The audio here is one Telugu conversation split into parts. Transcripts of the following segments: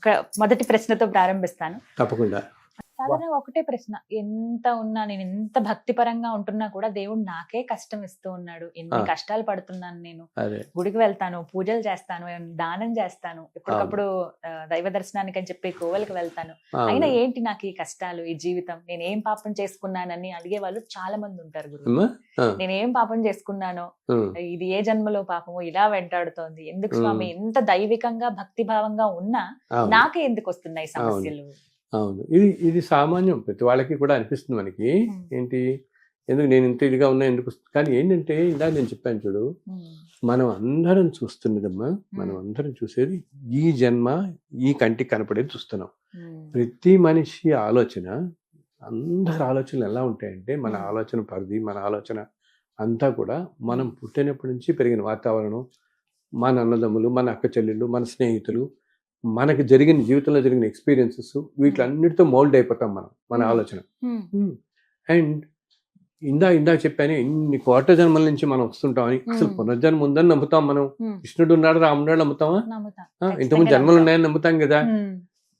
ఒక మొదటి ప్రశ్నతో ప్రారంభిస్తాను. తప్పకుండా. సాధారణంగా ఒకటే ప్రశ్న. ఎంత ఉన్నా నేను ఎంత భక్తిపరంగా ఉంటున్నా కూడా దేవుడు నాకే కష్టం ఇస్తూ ఉన్నాడు. ఎన్ని. కష్టాలు పడుతున్నాను నేను. గుడికి వెళ్తాను పూజలు చేస్తాను దానం చేస్తాను ఎప్పటికప్పుడు దైవ దర్శనానికి అని చెప్పి కోవెలకి వెళ్తాను. అయినా. ఏంటి నాకు ఈ కష్టాలు ఈ జీవితం? నేను ఏం పాపం చేసుకున్నానని అడిగే వాళ్ళు చాలా మంది ఉంటారు గురు నేను ఏం పాపం చేసుకున్నానో ఇది ఏ జన్మలో పాపము ఇలా వెంటాడుతోంది. ఎందుకు. స్వామి? ఎంత దైవికంగా భక్తి భావంగా ఉన్నా. నాకే ఎందుకు వస్తున్నాయి సమస్యలు? అవును ఇది ఇది సామాన్యం ప్రతి వాళ్ళకి కూడా అనిపిస్తుంది మనకి. ఏంటి ఎందుకు నేను ఇంత ఇదిగా ఉన్నా ఎందుకు వస్తుంది? కానీ ఏంటంటే ఇలా నేను చెప్పాను చూడు. మనం అందరం చూస్తున్నదమ్మా మనం. అందరం చూసేది ఈ జన్మ ఈ కంటికి కనపడేది చూస్తున్నాం. ప్రతి మనిషి ఆలోచన అందరి ఆలోచనలు ఎలా ఉంటాయంటే మన. ఆలోచన పరిధి మన ఆలోచన అంతా కూడా మనం పుట్టినప్పటి నుంచి పెరిగిన వాతావరణం మన అన్నదమ్ములు మన అక్క చెల్లెళ్ళు మన స్నేహితులు మనకి జరిగిన జీవితంలో జరిగిన ఎక్స్పీరియన్సెస్ వీటిలన్నిటితో మౌల్డ్ అయిపోతాం మనం మన మ్మ్. ఆలోచన. అండ్ ఇందా ఇందాక చెప్పాను ఇన్ని కోట జన్మల నుంచి మనం వస్తుంటామని అసలు. పునర్జన్మ ఉందని నమ్ముతాం మనం. కృష్ణుడు ఉన్నాడు రాముడు నమ్ముతామా ఇంతకుముందు జన్మలు. ఉన్నాయని నమ్ముతాం కదా.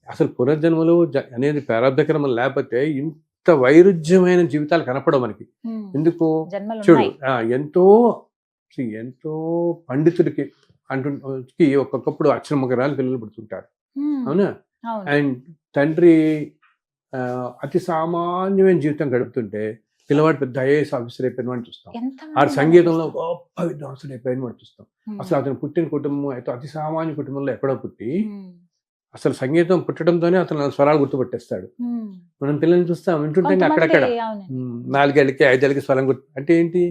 అసలు పునర్జన్మలు అనేది ప్రారంభక్రమం లేకపోతే ఇంత వైరుధ్యమైన జీవితాలు కనపడవు మనకి. ఎందుకు చూడు ఎంతో ఎంతో పండితుడికి అంటు కి ఒక్కొక్కప్పుడు అక్షరమగరాలు పిల్లలు పుడుతుంటారు. అవునా? అండ్ తండ్రి అతి సామాన్యమైన జీవితం గడుపుతుంటే పిల్లవాడు పెద్ద ఐఏఎస్ ఆఫీసర్ అయిపోయిన వాడిని చూస్తాం. ఆ సంగీతంలో గొప్ప విద్వాంసుడు అయిపోయిన వాడు చూస్తాం. అసలు అతను పుట్టిన కుటుంబం అయితే అతి సామాన్య కుటుంబంలో ఎక్కడో పుట్టి. అసలు సంగీతం పుట్టడంతోనే అతను స్వరాలు గుర్తుపట్టేస్తాడు. మనం పిల్లల్ని చూస్తాం వింటుంటే అక్కడక్కడ నాలుగేళ్ళకి ఐదేళ్ళకి స్వరం గుర్తు అంటే ఏంటి?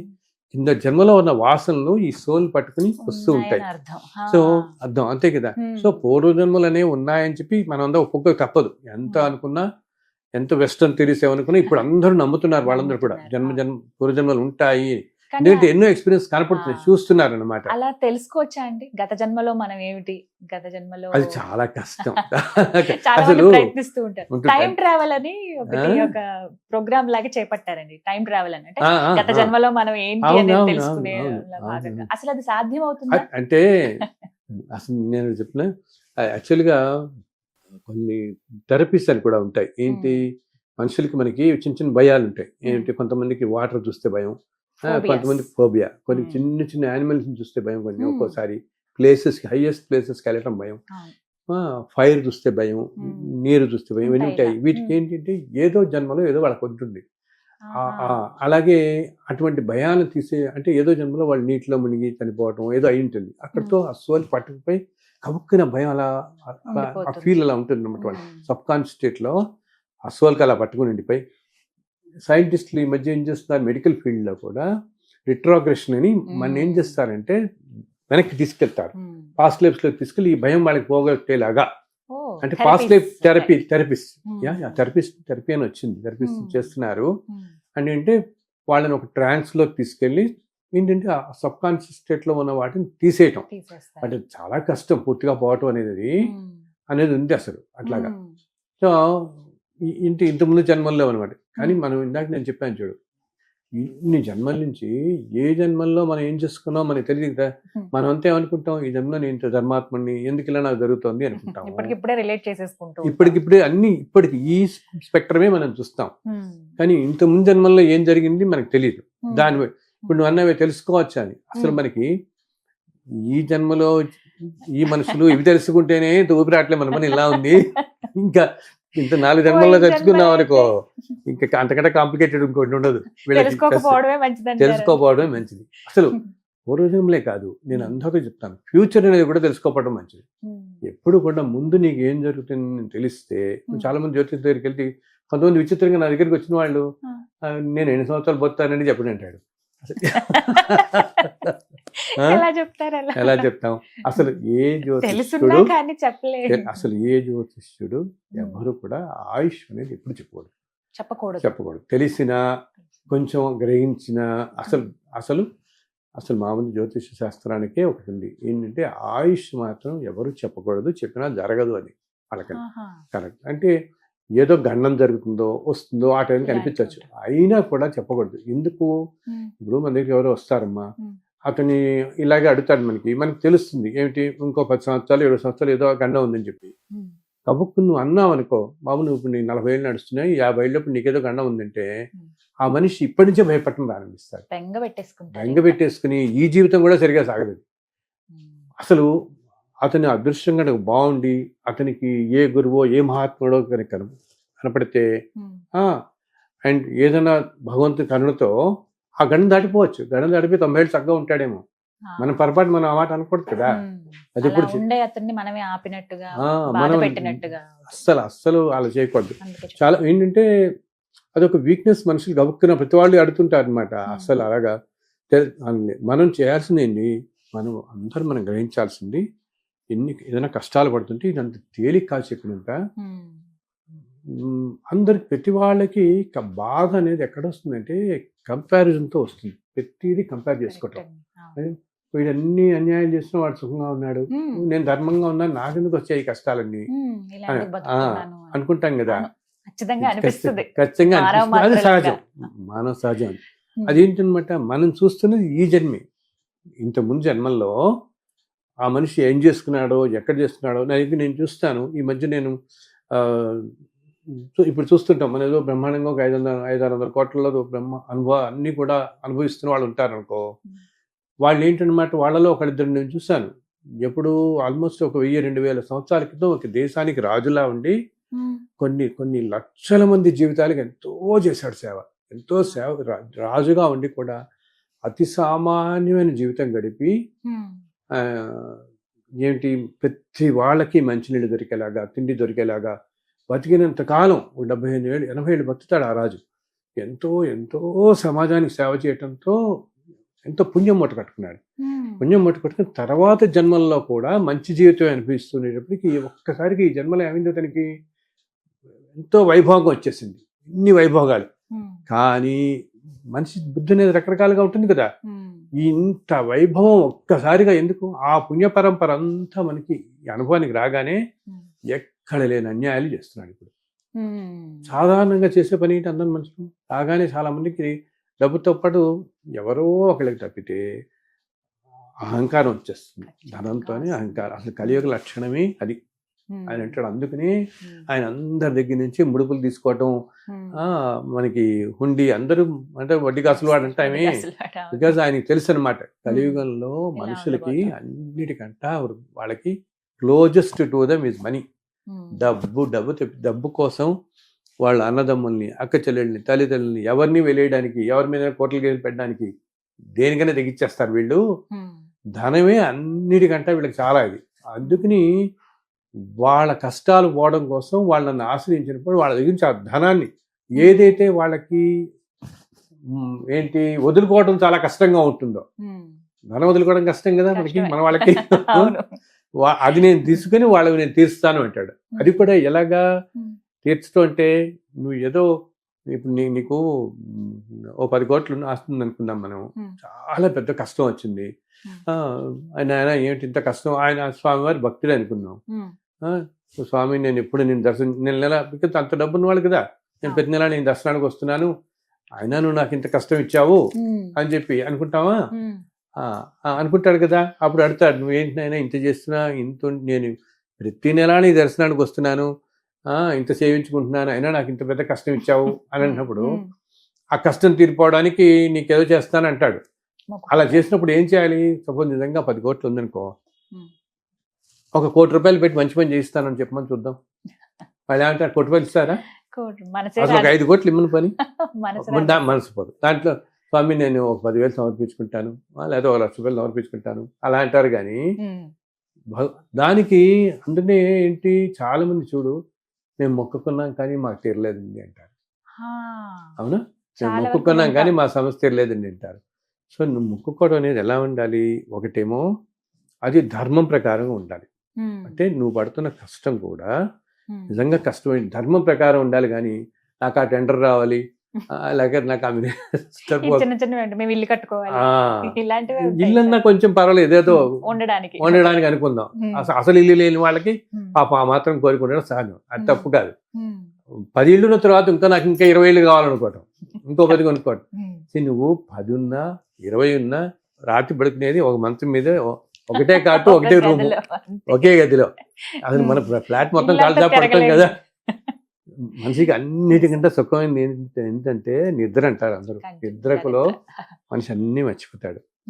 కింద జన్మలో ఉన్న వాసనలు ఈ సోల్ పట్టుకుని వస్తూ ఉంటాయి. సో అర్థం అంతే కదా. సో పూర్వజన్మలు అనేవి ఉన్నాయని చెప్పి మనం అందరూ ఒక్కొక్క తప్పదు ఎంత. అనుకున్నా ఎంత వెస్టర్న్ థిరీస్ ఏమనుకున్నా ఇప్పుడు అందరూ నమ్ముతున్నారు వాళ్ళందరూ కూడా. జన్మ జన్మ పూర్వజన్మలు ఉంటాయి ఎన్నో ఎక్స్పీరియన్స్ కనపడుతున్నాయి ఆ. చూస్తున్నారు అనమాట అలా తెలుసుకోవచ్చా అండి? గత జన్మలో మనం ఏమిటి? గత జన్మలో అది చాలా కష్టం. అసలు ప్రయత్నిస్తూ ఉంటారు. టైం ట్రావెల్ అని ఒకటి? ఒక ప్రోగ్రామ్ లాగా చేపట్టారండి. టైం ట్రావెల్ అని. అంటే గత. జన్మలో మనం ఏంటి అనేది తెలుసుకునే. అసలు అది సాధ్యం అవుతుందా అంటే అసలు నేను చెప్పిన యాక్చువల్గా కొన్ని థెరపీస్ అని కూడా ఉంటాయి. ఏంటి? మనుషులకి మనకి చిన్న చిన్న భయాలు ఉంటాయి ఏంటి కొంతమందికి వాటర్ చూస్తే భయం. కొంతమంది ఫోబియా కొన్ని. చిన్న చిన్న యానిమల్స్ చూస్తే భయం కొన్ని. ఒక్కోసారి ప్లేసెస్ హైయెస్ట్ ప్లేసెస్కి వెళ్ళటం భయం. ఫైర్ చూస్తే భయం. నీరు చూస్తే భయం ఇవన్నీ ఉంటాయి. వీటికి. ఏంటంటే ఏదో జన్మలో ఏదో వాళ్ళకి ఉంటుంది అలాగే అటువంటి భయాలు తీసే అంటే ఏదో జన్మలో వాళ్ళు నీటిలో మునిగి చనిపోవటం ఏదో అయి ఉంటుంది అక్కడితో ఆ సోల్ పట్టుకుపోయి కవుక్కున భయం అలా అలా- ఆ. ఫీల్ అలా ఉంటుంది అన్నమాట వాళ్ళు మ్మ్. సబ్ కాన్షియస్ స్టేట్లో ఆ సోల్కి అలా పట్టుకుని ఉండిపోయి సైంటిస్టులు ఈ మధ్య ఏం చేస్తున్నారు మెడికల్ ఫీల్డ్లో కూడా రిట్రోగ్రెషన్ అని మన ఏం. చేస్తారంటే వెనక్కి తీసుకెళ్తారు. పాస్ట్ లైఫ్స్లోకి తీసుకెళ్ళి ఈ భయం వాళ్ళకి పోగొట్టేలాగా అంటే past life therapy. Therapist. Yeah therapist therapy అని వచ్చింది థెరపిస్ట్. చేస్తున్నారు. అని అంటే వాళ్ళని ఒక ట్రాన్స్లోకి తీసుకెళ్ళి ఏంటంటే ఆ సబ్ కాన్షియస్ స్టేట్లో ఉన్న వాటిని తీసేయటం. అంటే చాలా కష్టం పూర్తిగా పోవటం అనేది. అనేది ఉంది అసలు అట్లాగా. సో ఇంటి ఇంతకుముందు జన్మల్లో అనమాట కానీ. మనం ఇందాక నేను చెప్పాను చూడు ఇన్ని జన్మల నుంచి ఏ జన్మల్లో మనం ఏం చేసుకున్నాం మనకి తెలియదు కదా. మనం అంతే అనుకుంటాం ఈ జన్మలో నేను ఇంత ధర్మాత్మని ఎందుకు ఇలా నాకు జరుగుతుంది అనుకుంటాం ఇప్పటికిప్పుడే రిలేట్ చేసేసుకుంటూ ఉంటాం. ఇప్పటికిప్పుడే అన్ని ఇప్పటికి ఈ స్పెక్ట్రమే మనం చూస్తాం. కానీ ఇంత ముందు జన్మల్లో ఏం జరిగింది మనకు తెలియదు. దాని ఇప్పుడు నువ్వు అన్నవి తెలుసుకోవచ్చు అని అసలు. మనకి ఈ జన్మలో ఈ మనుషులు ఇవి తెలుసుకుంటేనే ఇంత ఊపిరాట్లే మన పని ఇలా ఉంది ఇంకా ఇంత నాలుగు జన్మల్లో తెచ్చుకున్నాం అనుకో. ఇంకా అంతకంటే కాంప్లికేటెడ్ ఇంకోటి ఉండదు. తెలుసుకోకపోవడమే తెలుసుకోపోవడమే మంచిది. అసలు పూర్వజన్మలే కాదు నేను అందరికీ చెప్తాను. ఫ్యూచర్ అనేది కూడా తెలుసుకోవడం మంచిది. ఎప్పుడు కూడా ముందు నీకు ఏం జరుగుతుంది తెలిస్తే Hmm. చాలా మంది జ్యోతిష్ దగ్గరికి వెళ్తే కొంతమంది విచిత్రంగా నా దగ్గరికి వచ్చిన వాళ్ళు. "ఆ, నేను ఎన్ని సంవత్సరాలు పోతానని చెప్పండి అంటాడు? ఎలా చెప్తారు ఎలా చెప్తాం? అసలు ఏ జ్యోతిష్యుడు అసలు ఏ జ్యోతిష్యుడు ఎవరు కూడా ఆయుష్ అనేది ఎప్పుడు చెప్పకూడదు. చెప్పకూడదు. చెప్పకూడదు. తెలిసిన కొంచెం గ్రహించిన అసలు అసలు అసలు మామూలు జ్యోతిష శాస్త్రానికే ఒకటి ఉంది ఏంటంటే ఆయుష్ మాత్రం ఎవరు చెప్పకూడదు చెప్పినా జరగదు అది వాళ్ళకని. కరెక్ట్. అంటే ఏదో గండం జరుగుతుందో వస్తుందో ఆ టైంకి అనుకుంటా. అయినా కూడా చెప్పకూడదు. ఎందుకు? మ్మ్. ఇప్పుడు మన దగ్గర ఎవరో వస్తారమ్మా. మ్మ్. అతని ఇలాగే అడుగుతాడు మనకి. మనకి తెలుస్తుంది. ఏమిటి? ఇంకో పది సంవత్సరాలు ఏడు సంవత్సరాలు ఏదో గండం ఉందని చెప్పి. మ్మ్. కబుక్కు నువ్వు అన్నావు అనుకో బాబు నువ్వు ఇప్పుడు నీ నలభై ఏళ్ళు నడుస్తున్నాయి యాభై ఏళ్ళప్పుడు నీకేదో గండం ఉందంటే ఆ మనిషి ఇప్పటి నుంచే భయపడటం ప్రారంభిస్తాడు. బెంగ పెట్టేసుకుని ఈ జీవితం కూడా సరిగా సాగదు ఉమ్. అసలు అతని అదృష్టం కనుక బాగుండి అతనికి ఏ గురువో ఏ మహాత్ముడో కనుక కన- కనపడితే. అండ్ ఏదైనా భగవంతుని కరుణతో ఆ గణం దాటిపోవచ్చు గణం దాటిపోయి తొంభై ఏళ్ళు చక్కగా ఉంటాడేమో. మన పొరపాటు మనం ఆ మాట అనకూడదు కదా. అది అతన్ని మనమే ఆపినట్టుగా అస్సలు అస్సలు అలా చేయకూడదు. చాలా ఏంటంటే అదొక వీక్నెస్ మనుషులు గబుక్కున్న ప్రతి వాళ్ళు అడుగుతుంటారు అనమాట అస్సలు అలాగా మనం చేయాల్సింది ఏంటి మనం అందరం మనం గ్రహించాల్సింది ఎన్ని ఏదైనా కష్టాలు పడుతుంటే ఇదంత తేలిక కాదు చెప్పినంత ఉమ్. మ్, అందరికి ప్రతి వాళ్ళకి బాధ అనేది ఎక్కడ వస్తుందంటే కంపారిజన్తో వస్తుంది ప్రతిదీ కంపేర్ చేసుకోవటం అండి. వీడన్ని అన్యాయం చేసిన వాడు సుఖంగా ఉన్నాడు. నేను ధర్మంగా ఉన్నాను నాకెందుకు వచ్చాయి కష్టాలన్నీ. అనుకుంటాం కదా. ఖచ్చితంగా. అది. సహజం మానవ సహజం. అదేంటనమాట మనం చూస్తున్నది ఈ జన్మే ఇంత ముందు జన్మల్లో ఆ మనిషి ఏం చేసుకున్నాడో ఎక్కడ చేస్తున్నాడో నాకు నేను చూస్తాను. ఈ మధ్య నేను ఇప్పుడు చూస్తుంటాం. మన ఏదో బ్రహ్మాండంగా ఒక ఐదు వందల ఐదు ఆరు వందల కోట్లలో బ్రహ్మ అనుభవ అన్ని కూడా అనుభవిస్తున్న వాళ్ళు ఉంటారు అనుకో వాళ్ళు ఏంటన్నమాట వాళ్ళలో ఒకరిద్దరు నేను చూశాను. ఎప్పుడు ఆల్మోస్ట్ ఒక వెయ్యి రెండు వేల సంవత్సరాల క్రితం ఒక దేశానికి రాజులా ఉండి. కొన్ని కొన్ని లక్షల మంది జీవితాలకు ఎంతో చేశాడు సేవ. ఎంతో సేవ రా- రాజుగా ఉండి కూడా అతి సామాన్యమైన జీవితం గడిపి ఏంటి? ప్రతి వాళ్ళకి మంచినీళ్ళు దొరికేలాగా తిండి దొరికేలాగా బతికినంత కాలం డెబ్బై ఎనిమిది ఏళ్ళు ఎనభై ఏళ్ళు బతుకుతాడు ఆ రాజు. ఎంతో ఎంతో సమాజానికి సేవ చేయటంతో ఎంతో పుణ్యం మూట కట్టుకున్నాడు. పుణ్యం మూట కట్టుకుని తర్వాత జన్మల్లో కూడా మంచి జీవితం అనిపిస్తున్నప్పటికీ ఒక్కసారికి ఈ జన్మలో ఏమైందో తనకి ఎంతో వైభోగం వచ్చేసింది. ఇన్ని వైభోగాలు. కానీ మనిషి బుద్ధి అనేది రకరకాలుగా ఉంటుంది కదా. ఇంత వైభవం ఒక్కసారిగా ఎందుకు ఆ పుణ్య పరంపర అంతా మనకి అనుభవానికి రాగానే. ఎక్కడ లేని అన్యాయాలు చేస్తున్నాడు ఇప్పుడు. సాధారణంగా చేసే పని ఏంటి అందరం మనుషులు రాగానే చాలా మందికి డబ్బుతో పాటు ఎవరో ఒకళ్ళకి తప్పితే అహంకారం వచ్చేస్తుంది ధనంతోనే అహంకారం అసలు కలియుగ లక్షణమే అది. ఆయన అంటాడు అందుకని. ఆయన అందరి దగ్గర నుంచి ముడుపులు తీసుకోవటం మనకి హుండి అందరూ అంటే వడ్డీ కాసులు వాడు అంటామే అసలు వాడు అవును. బికాజ్ ఆయనకి తెలుసు అనమాట కలియుగంలో మనుషులకి. అన్నిటికంట వాళ్ళకి closest to them is money. డబ్బు డబ్బు డబ్బు కోసం వాళ్ళ అన్నదమ్ముల్ని అక్క చెల్లెళ్ళని తల్లిదండ్రుల్ని ఎవరిని వెలేయడానికి ఎవరి మీద కోట్ల గేలు పెట్టడానికి దేనికైనా తెగిచ్చేస్తారు వీళ్ళు. ధనమే అన్నిటికంటే వీళ్ళకి చాలా ఇది అందుకని వాళ్ళ కష్టాలు పోవడం కోసం వాళ్ళని ఆశ్రయించినప్పుడు వాళ్ళ దగ్గర నుంచి ఆ ధనాన్ని ఏదైతే వాళ్ళకి ఏంటి వదులుకోవడం చాలా కష్టంగా ఉంటుందో. ధనం వదులుకోవడం కష్టం కదా మనకి. మన వాళ్ళకి. అది నేను తీసుకుని వాళ్ళకి నేను తీరుస్తాను అంటాడు. అది కూడా ఎలాగా. తీర్చడం అంటే నువ్వు ఏదో ఇప్పుడు నీ నీకు ఓ పది కోట్లు వస్తుంది అనుకుందాం మనం. చాలా పెద్ద కష్టం వచ్చింది. ఆయన ఆయన ఏంటి ఇంత కష్టం? ఆయన స్వామివారి భక్తుడు అనుకున్నాం. స్వామి నేను ఎప్పుడు నేను దర్శనం నెల నెల బికాజ్ అంత డబ్బు ఉన్నవాళ్ళు కదా. నేను ప్రతి నెల నేను దర్శనానికి వస్తున్నాను. అయినా నువ్వు నాకు ఇంత కష్టం ఇచ్చావు. అని చెప్పి అనుకుంటావా? అనుకుంటాడు కదా. అప్పుడు అడుగుతాడు నువ్వేంటినైనా ఇంత చేస్తున్నా? ఇంత నేను ప్రతి నెల నీ దర్శనానికి వస్తున్నాను. ఆ, ఇంత సేవించుకుంటున్నాను. అయినా నాకు ఇంత పెద్ద కష్టం ఇచ్చావు. అని అన్నప్పుడు. ఆ కష్టం తీరిపోవడానికి నీకేదో చేస్తాను అంటాడు. అలా చేసినప్పుడు ఏం చేయాలి? సపోజ్ నిజంగా పది కోట్లు ఉందనుకో. ఒక కోటి రూపాయలు పెట్టి మంచి పని చేయిస్తానని చెప్పమని చూద్దాం. వాళ్ళు ఏమంటారు కోటి రూపాయలు ఇస్తారా? అసలు ఒక. ఐదు కోట్లు ఇమ్మని పని? మనసు పోదు. దాంట్లో స్వామి నేను ఒక పదివేలు సమర్పించుకుంటాను లేదా ఒక లక్ష రూపాయలు సమర్పించుకుంటాను అలా అంటారు కానీ దానికి అందుకనే ఏంటి చాలా మంది చూడు మేము మొక్కుకున్నాం కానీ మాకు తీరలేదండి అంటారు. అవునా? మేము మొక్కుకున్నాం కానీ. మా సమస్య తీరలేదండి అంటారు. సో నువ్వు మొక్కుకోవడం అనేది ఎలా ఉండాలి? ఒకటేమో అది ధర్మం ప్రకారం ఉండాలి. అంటే నువ్వు పడుతున్న కష్టం కూడా. నిజంగా కష్టమైన ధర్మం ప్రకారం ఉండాలి కానీ నాకు ఆ టెండర్ రావాలి. లేకపోతే నాకు ఇల్లు కట్టుకోవాలి. ఇల్లన్నా సార్. కొంచెం పర్వాలేదు. ఏదో ఉండడానికి ఉండడానికి అనుకుందాం. అసలు ఇల్లు లేని వాళ్ళకి. పాప ఆ మాత్రం కోరుకుంటే సహజం అది తప్పు కాదు. పది ఇళ్ళున్న తర్వాత ఇంకా నాకు ఇంకా ఇరవై ఇళ్ళు కావాలనుకోవటం. ఇంకో పది కొనుక్కోవటం. నువ్వు పది ఉన్నా ఇరవై ఉన్నా రాత్రి పడుకునేది ఒక మంచం మీద ఒకటే కాటు ఒకటే ఒక రూమ్. ఒకే గదిలో అసలు మన ఫ్లాట్ మొత్తం కాల్చా పడతాం. కదా మనిషికి అన్నిటికంటే సుఖమైంది ఏంటంటే ఏంటంటే నిద్ర అంటారు అందరూ నిద్రకులో నిద్ర. మనిషి అన్ని మర్చిపోతాడు